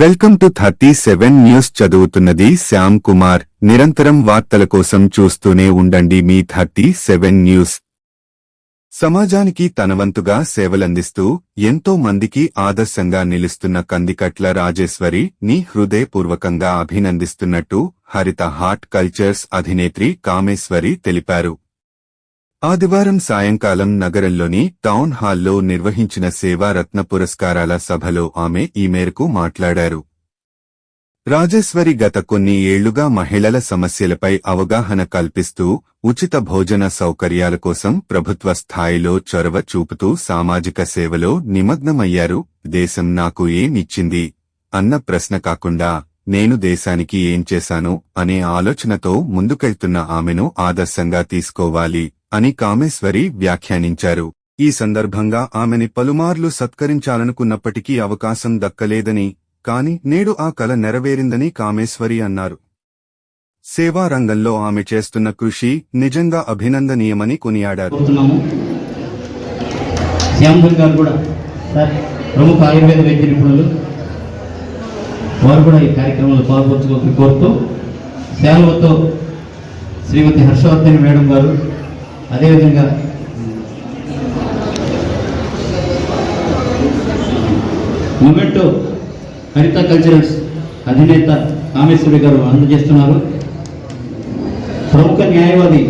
Welcome to thirty seven news చదువుతున్నది శ్యామ్ కుమార్. నిరంతరం వార్తల కోసం చూస్తూనే ఉండండి మీ థర్టీ సెవెన్ న్యూస్. సమాజానికి తనవంతుగా సేవలందిస్తూ ఎంతో మందికి ఆదర్శంగా నిలుస్తున్న కందికట్ల రాజేశ్వరి ని హృదయపూర్వకంగా అభినందిస్తున్నట్టు హరిత హార్ట్ కల్చర్స్ అధినేత్రి కామేశ్వరి తెలిపారు. ఆదివారం సాయంకాలం నగరంలోని టౌన్ హాల్లో నిర్వహించిన సేవారత్న పురస్కారాల సభలో ఆమె ఈ మేరకు మాట్లాడారు. రాజేశ్వరి గత కొన్ని ఏళ్ళుగా మహిళల సమస్యలపై అవగాహన కల్పిస్తూ ఉచిత భోజన సౌకర్యాల కోసం ప్రభుత్వ స్థాయిలో చొరవ చూపుతూ సామాజిక సేవలో నిమగ్నమయ్యారు. దేశం నాకు ఏమిచ్చింది అన్న ప్రశ్న కాకుండా నేను దేశానికి ఏం చేశాను అనే ఆలోచనతో ముందుకెళ్తున్న ఆమెను ఆదర్శంగా తీసుకోవాలి. అని కామేశ్వరి వ్యాఖ్యానించారు. ఈ సందర్భంగా ఆమెని పలుమార్లు సత్కరించాలనుకున్నప్పటికీ అవకాశం దక్కలేదని కాని నేడు ఆ కల నెరవేరిందని కామేశ్వరి అన్నారు. సేవా రంగంలో ఆమె చేస్తున్న కృషి నిజంగా అభినందనీయమని కొనియాడారు. గారు కూడా ప్రముఖ ఆయుర్వేద వైద్య నిపుణులు వారు కూడా ఈ కార్యక్రమంలో పాల్పంచుకోవాలని కోరుతూ సేవలతో శ్రీమతి హర్షవర్ధన్ మేడం గారు అదేవిధంగా మొమెంటో హరిత కల్చరల్స్ అధినేత కామేశ్వరి గారు అందజేస్తున్నారు. ప్రముఖ న్యాయవాది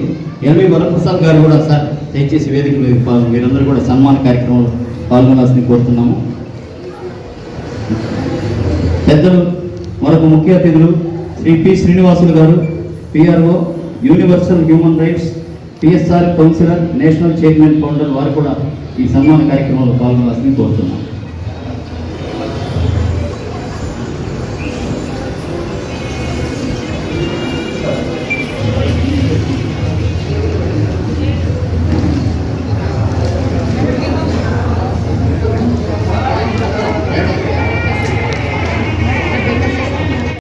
ఎల్వి వరప్రసాద్ గారు కూడా సార్ దయచేసి వేదిక మీద పాల్గొ- మీరందరూ కూడా సన్మాన కార్యక్రమంలో పాల్గొనాల్సింది కోరుతున్నాము. పెద్దలు మరొక ముఖ్య అతిథులు Shri P Srinivasulu garu PRO universal human rights PSR councillor national chairman founder వారు కూడా ఈ సన్మాన కార్యక్రమంలో పాల్గొనాల్సింది కోరుతున్నాను